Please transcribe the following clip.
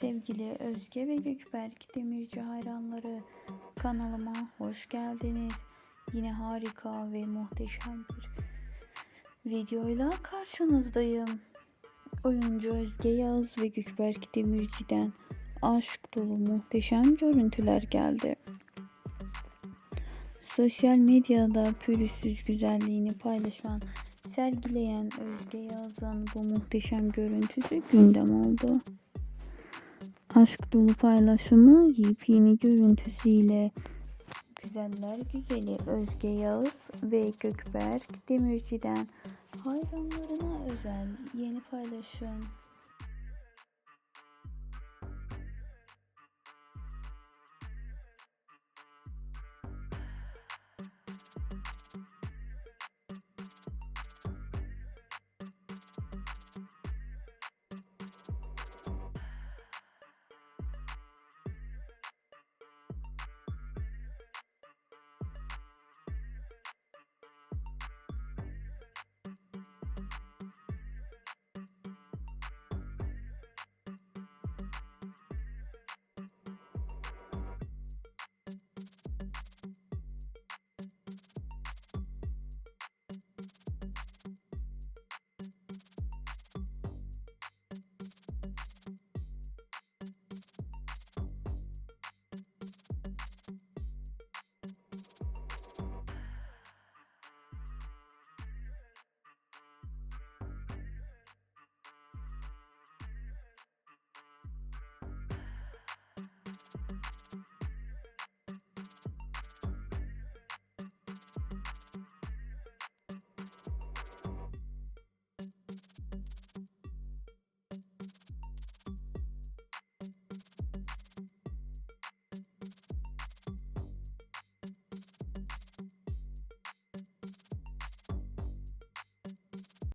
Sevgili Özge ve Gökberk Demirci hayranları kanalıma hoş geldiniz. Yine harika ve muhteşem bir videoyla karşınızdayım. Oyuncu Özge Yağız ve Gökberk Demirci'den aşk dolu muhteşem görüntüler geldi. Sosyal medyada pürüzsüz güzelliğini paylaşan, sergileyen Özge Yağız'ın bu muhteşem görüntüsü gündem oldu. Aşk dolu paylaşımı yepyeni görüntüsüyle. Güzeller Güzeli Özge Yağız ve Gökberk Demirci'den. Hayranlarına özel yeni paylaşım